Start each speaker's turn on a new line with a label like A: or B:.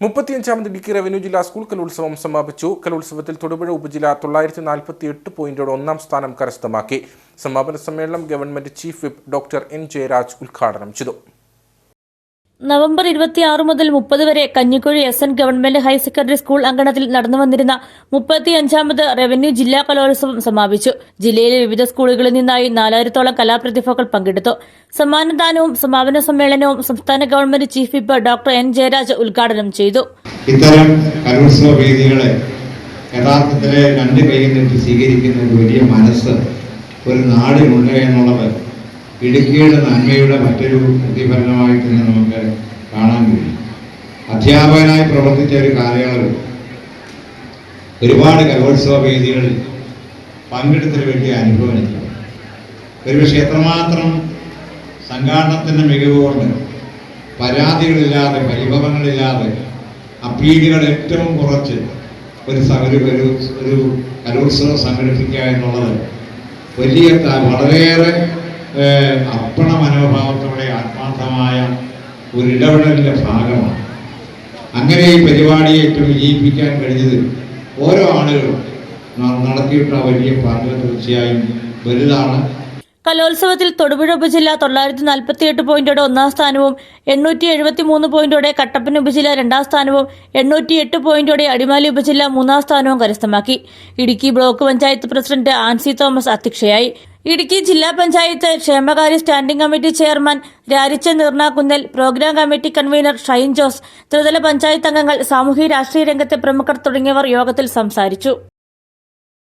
A: മുപ്പത്തിയഞ്ചാമത് Idukki revenue ജില്ലാ school കലോത്സവം സമാപിച്ചു. കലോത്സവത്തിൽ തൊടുപുഴ ഉപജില്ല തൊള്ളായിരത്തി നാൽപ്പത്തി എട്ട് പോയിന്റോടെ ഒന്നാം സ്ഥാനം കരസ്ഥമാക്കി. സമാപന സമ്മേളനം government chief whip doctor N Jayaraj ഉദ്ഘാടനം ചെയ്തു.
B: നവംബർ ഇരുപത്തിയാറ് മുതൽ മുപ്പത് വരെ Kanjikuzhi S N government higher secondary school അങ്കണത്തിൽ നടന്നു വന്നിരുന്ന മുപ്പത്തിയഞ്ചാമത് റവന്യൂ ജില്ലാ കലോത്സവം സമാപിച്ചു. ജില്ലയിലെ വിവിധ സ്കൂളുകളിൽ നിന്നായി നാലായിരത്തോളം കലാപ്രതിഭകൾ പങ്കെടുത്തു. സമ്മാനദാനവും സമാപന സമ്മേളനവും സംസ്ഥാന government chief whip doctor N Jayaraj ഉദ്ഘാടനം ചെയ്തു.
C: ഇത്തരം കലോത്സവ വേദികളെ യഥാർത്ഥത്തിൽ രണ്ട് കൈയിൽ സ്വീകരിക്കുന്ന ഒരു വലിയ മനസ്സ് ഒരു നാടിനുണ്ട് ഇടുക്കിയുടെ നന്മയുടെ മറ്റൊരു പ്രതിഫലനമായിട്ട് തന്നെ നമുക്ക് കാണാൻ കഴിയും. അധ്യാപകനായി പ്രവർത്തിച്ച ഒരു കാലയളവിൽ ഒരുപാട് കലോത്സവ വേദികളിൽ പങ്കെടുത്തൊരു വലിയ അനുഭവം എനിക്ക് ഒരുപക്ഷെ എത്രമാത്രം സംഘാടനത്തിന്റെ മികവ് കൊണ്ട് പരാതികളില്ലാതെ പരിഭവങ്ങളില്ലാതെ അപ്പീലുകൾ ഏറ്റവും കുറച്ച് ഒരു ഒരു ഒരു കലോത്സവം സംഘടിപ്പിക്കുക എന്നുള്ളത് വലിയ വളരെയേറെ അർപ്പണ മനോഭാവത്തോടെ ആത്മാർത്ഥമായ ഒരു ഇടപെടലിന്റെ ഭാഗമാണ്. അങ്ങനെ ഈ പരിപാടിയെ ഏറ്റവും വിജയിപ്പിക്കാൻ കഴിഞ്ഞത് ഓരോ ആളുകളും. നടത്തിയിട്ട് നടത്തിയിട്ടുള്ള വലിയ പങ്ക് തീർച്ചയായും വലുതാണ്.
B: കലോത്സവത്തിൽ തൊടുപുഴ ഉപജില്ല തൊള്ളായിരത്തി നാൽപ്പത്തിയെട്ട് പോയിന്റോടെ ഒന്നാം സ്ഥാനവും എണ്ണൂറ്റി എഴുപത്തി മൂന്ന് പോയിന്റോടെ കട്ടപ്പന ഉപജില്ല രണ്ടാം സ്ഥാനവും എണ്ണൂറ്റി എട്ട് പോയിന്റോടെ അടിമാലി ഉപജില്ല മൂന്നാം സ്ഥാനവും കരസ്ഥമാക്കി. ഇടുക്കി ബ്ലോക്ക് പഞ്ചായത്ത് പ്രസിഡന്റ് ആൻസി തോമസ് അധ്യക്ഷയായി. ഇടുക്കി ജില്ലാ പഞ്ചായത്ത് ക്ഷേമകാര്യ സ്റ്റാൻഡിംഗ് കമ്മിറ്റി ചെയർമാൻ രാരിച്ച നിർണാകുന്നൽ programme committee convener Shine Jose ത്രിതല പഞ്ചായത്ത് അംഗങ്ങൾ സാമൂഹ്യ രാഷ്ട്രീയ രംഗത്തെ പ്രമുഖർ തുടങ്ങിയവർ യോഗത്തിൽ സംസാരിച്ചു.